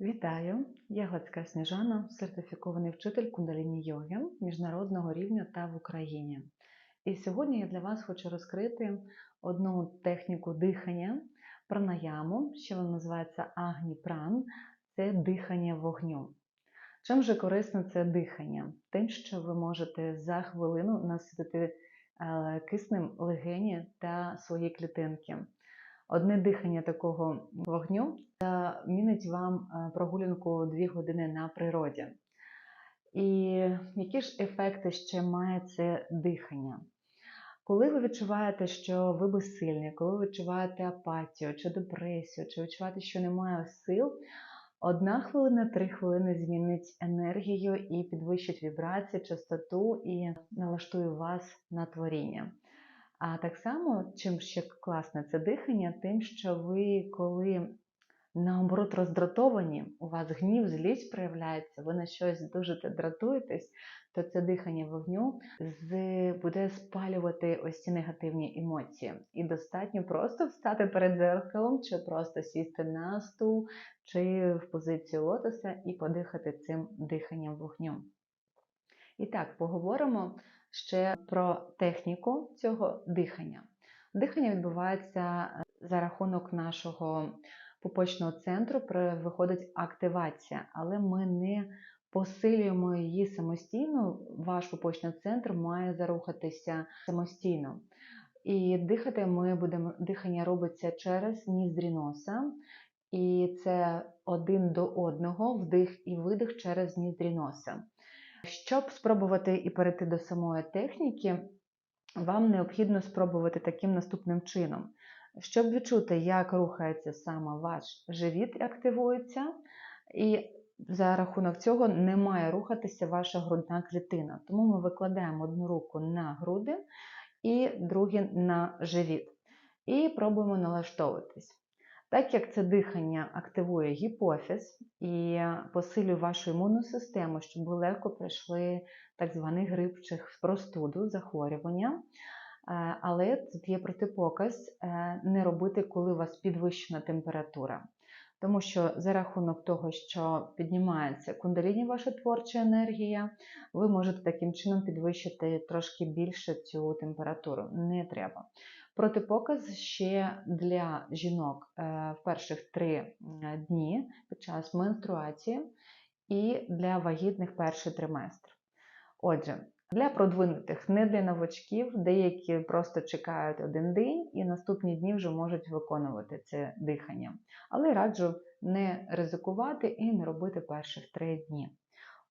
Вітаю! Я Гладська Сніжана, сертифікований вчитель кундаліні йоги міжнародного рівня та в Україні. І сьогодні я для вас хочу розкрити одну техніку дихання пранаяму, що вона називається Агні Пран це дихання вогню. Чим же корисне це дихання? Тим, що ви можете за хвилину наситити е, киснем легені та свої клітинки. Одне дихання такого вогню замінить вам е, прогулянку 2 години на природі. І які ж ефекти ще має це дихання? Коли ви відчуваєте, що ви безсильні, коли ви відчуваєте апатію чи депресію, чи відчуваєте, що немає сил, одна хвилина, три хвилини змінить енергію і підвищить вібрації, частоту і налаштує вас на творіння. А так само, чим ще класне це дихання, тим, що ви, коли наоборот роздратовані, у вас гнів, злість проявляється, ви на щось дуже дратуєтесь, то це дихання вогню буде спалювати ось ці негативні емоції. І достатньо просто встати перед дзеркалом, чи просто сісти на стул, чи в позицію лотоса і подихати цим диханням вогню. І так, поговоримо ще про техніку цього дихання. Дихання відбувається е, за рахунок нашого пупочного центру, виходить активація, але ми не посилюємо її самостійно. Ваш пупочний центр має зарухатися самостійно. І дихати ми будемо, дихання робиться через ніздрі носа, і це один до одного вдих і видих через ніздрі носа. Щоб спробувати і перейти до самої техніки, вам необхідно спробувати таким наступним чином. Щоб відчути, як рухається саме ваш живіт і активується, і за рахунок цього не має рухатися ваша грудна клітина. Тому ми викладаємо одну руку на груди і другу на живіт. І пробуємо налаштовуватись. Так як це дихання активує гіпофіз і посилює вашу імунну систему, щоб ви легко пройшли так званий грип чи простуду, захворювання. Е, Але тут є протипоказ е, не робити, коли у вас підвищена температура. Тому що за рахунок того, що піднімається кундаліні ваша творча енергія, ви можете таким чином підвищити трошки більше цю температуру. Не треба. Протипоказ ще для жінок е, в перших три дні під час менструації і для вагітних перший триместр. Отже, для продвинутих, не для новачків, деякі просто чекають один день і наступні дні вже можуть виконувати це дихання. Але раджу не ризикувати і не робити перших три дні.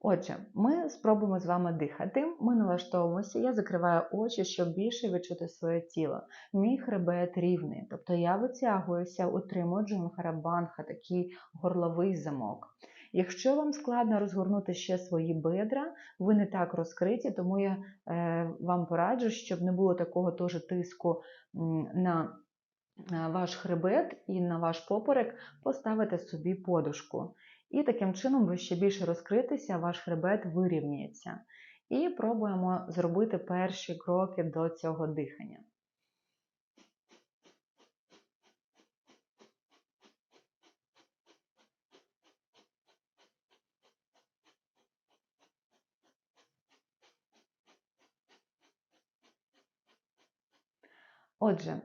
Отже, ми спробуємо з вами дихати. Ми налаштовуємося, я закриваю очі, щоб більше відчути своє тіло. Мій хребет рівний, тобто я витягуюся, утримую джунхарабанха, такий горловий замок. Якщо вам складно розгорнути ще свої бедра, ви не так розкриті, тому я е, вам пораджу, щоб не було такого теж тиску на е, ваш хребет і на ваш поперек, поставити собі подушку. І таким чином ви ще більше розкритеся, ваш хребет вирівняється. І пробуємо зробити перші кроки до цього дихання. Отже,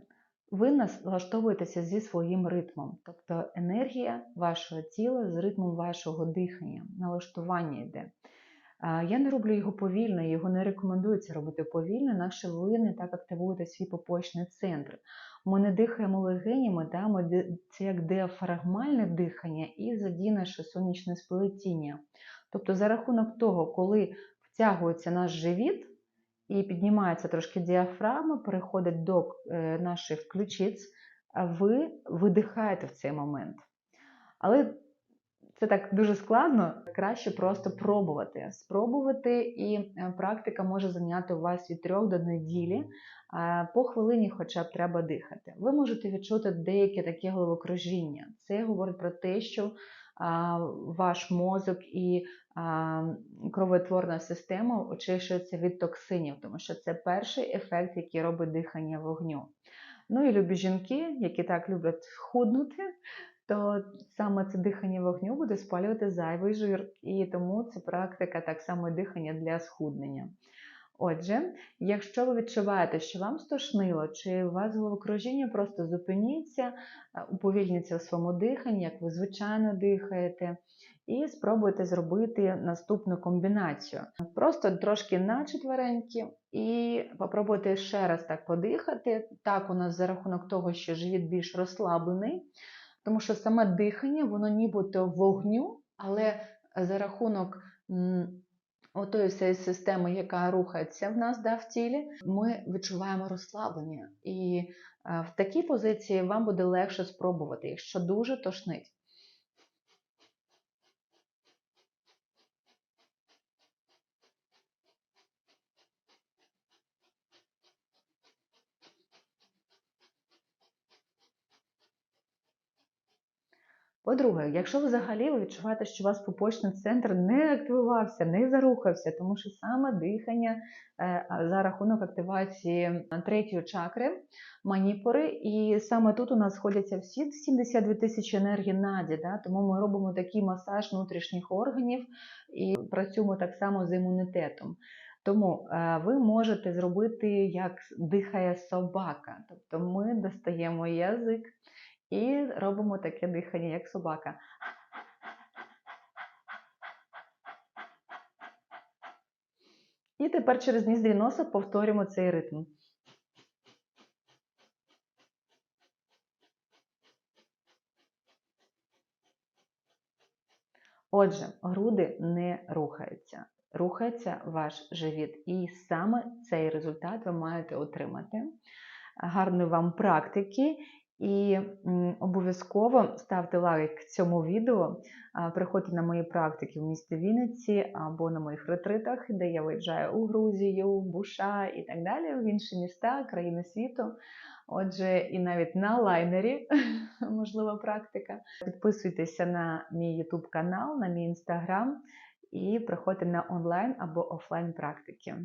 ви налаштовуєтеся зі своїм ритмом, тобто енергія вашого тіла з ритмом вашого дихання, налаштування йде. Я не роблю його повільно, його не рекомендується робити повільно, інакше ви не так активуєте свій попочний центр. Ми не дихаємо легенями, да? ми це як діафрагмальне дихання і задіє сонячне сплетіння. Тобто, за рахунок того, коли втягується наш живіт, і піднімається трошки діафрагма, переходить до е, наших ключиць, ви видихаєте в цей момент. Але це так дуже складно, краще просто пробувати. Спробувати, і е, практика може зайняти у вас від 3 до неділі. По хвилині хоча б треба дихати. Ви можете відчути деяке таке головокружіння. Це говорить про те, що ваш мозок і кровотворна система очищується від токсинів, тому що це перший ефект, який робить дихання вогню. Ну і любі жінки, які так люблять худнути, то саме це дихання вогню буде спалювати зайвий жир, і тому це практика так само дихання для схуднення. Отже, якщо ви відчуваєте, що вам стошнило, чи у вас головокружіння, просто зупиніться, е, уповільніться у своєму диханні, як ви звичайно дихаєте, і спробуйте зробити наступну комбінацію. Просто трошки на четверенькі, і попробуйте ще раз так подихати. Так, у нас за рахунок того, що живіт більш розслаблений, тому що саме дихання, воно нібито вогню, але за рахунок. Отої всієї системи, яка рухається в нас да, в тілі, ми відчуваємо розслаблення. І е, в такій позиції вам буде легше спробувати, якщо дуже тошнить. По-друге, якщо взагалі ви відчуваєте, що у вас пупочний центр не активувався, не зарухався, тому що саме дихання е, за рахунок активації третьої чакри, маніпори, і саме тут у нас сходяться всі 72 тисячі енергії наді, да? тому ми робимо такий масаж внутрішніх органів і працюємо так само з імунітетом. Тому е, ви можете зробити, як дихає собака. Тобто ми достаємо язик і робимо таке дихання, як собака. І тепер через ніздрі носа повторюємо цей ритм. Отже, груди не рухаються. Рухається ваш живіт. І саме цей результат ви маєте отримати. Гарної вам практики. І обов'язково ставте лайк цьому відео, приходьте на мої практики в місті Вінниці або на моїх ретритах, де я виїжджаю у Грузію, Буша і так далі, в інші міста, країни світу. Отже, і навіть на лайнері можлива практика. Підписуйтеся на мій YouTube канал, на мій інстаграм і приходьте на онлайн або офлайн практики.